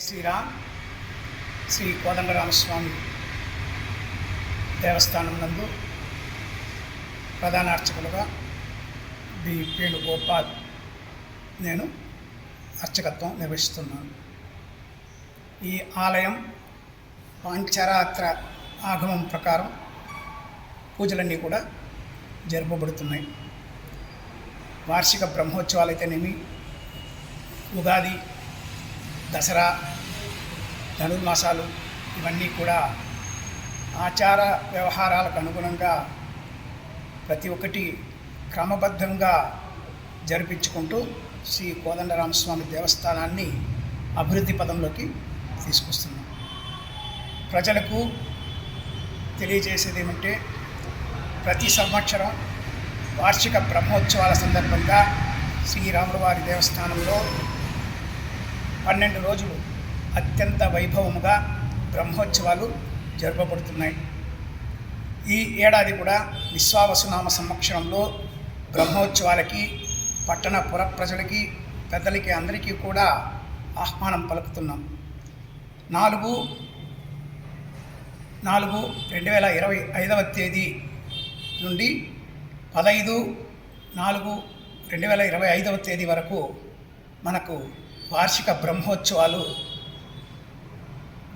శ్రీరామ్ శ్రీ కోదండరామస్వామి దేవస్థానం నందు ప్రధాన అర్చకులుగా బి. వేణుగోపాల్ నేను అర్చకత్వం నిర్వహిస్తున్నాను. ఈ ఆలయం పాంచరాత్ర ఆగమం ప్రకారం పూజలన్నీ కూడా జరపబడుతున్నాయి. వార్షిక బ్రహ్మోత్సవాలు అయితేనేమి ఉగాది దసరా ధనుర్మాసాలు ఇవన్నీ కూడా ఆచార వ్యవహారాలకు అనుగుణంగా ప్రతి ఒక్కటి క్రమబద్ధంగా జరిపించుకుంటూ శ్రీ కోదండరామస్వామి దేవస్థానాన్ని అభివృద్ధి పదంలోకి తీసుకొస్తున్నాం. ప్రజలకు తెలియజేసేది ఏమంటే ప్రతి సంవత్సరం వార్షిక బ్రహ్మోత్సవాల సందర్భంగా శ్రీరాముల వారి దేవస్థానంలో పన్నెండు రోజులు అత్యంత వైభవముగా బ్రహ్మోత్సవాలు జరపబడుతున్నాయి. ఈ ఏడాది కూడా విశ్వావసునామ సంవత్సరంలో బ్రహ్మోత్సవాలకి పట్టణ పుర ప్రజలకి పెద్దలకి అందరికీ కూడా ఆహ్వానం పలుకుతున్నాం. నాలుగు నాలుగు రెండు వేల ఇరవై ఐదవ తేదీ నుండి పదహైదు నాలుగు రెండు వేల ఇరవై ఐదవ తేదీ వరకు మనకు వార్షిక బ్రహ్మోత్సవాలు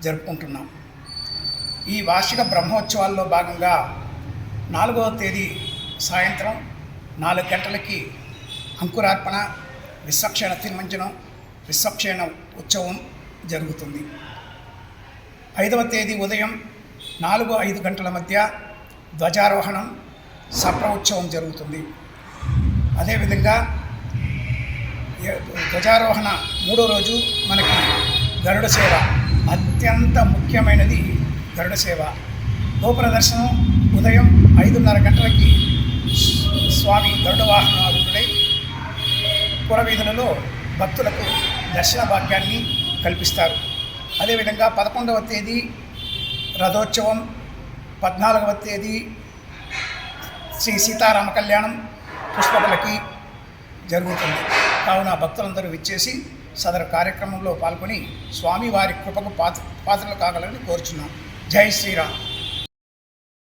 జరుపుకుంటున్నాం. ఈ వార్షిక బ్రహ్మోత్సవాల్లో భాగంగా నాలుగవ తేదీ సాయంత్రం నాలుగు గంటలకి అంకురార్పణ విశ్వక్షేణ తిరుమంజనం విశ్వక్షేణ ఉత్సవం జరుగుతుంది. ఐదవ తేదీ ఉదయం నాలుగు ఐదు గంటల మధ్య ధ్వజారోహణం సప్ర ఉత్సవం జరుగుతుంది. అదేవిధంగా ధ్వజారోహణ మూడో రోజు మనకి గరుడ సేవ. అత్యంత ముఖ్యమైనది గరుడ సేవ. గోప్రదర్శనం ఉదయం ఐదున్నర గంటలకి స్వామి గరుడ వాహనారుడై పురవీధులలో భక్తులకు దర్శన భాగ్యాన్ని కల్పిస్తారు. అదేవిధంగా పదకొండవ తేదీ రథోత్సవం పద్నాలుగవ తేదీ శ్రీ సీతారామ కళ్యాణం పుష్పకులకి జరుగుతుంది. కావున భక్తులందరూ విచ్చేసి సదరు కార్యక్రమంలో పాల్గొని స్వామివారి కృపకు పాత్ర పాత్రలు కాగలని కోరుచున్నాం. జై శ్రీరామ్.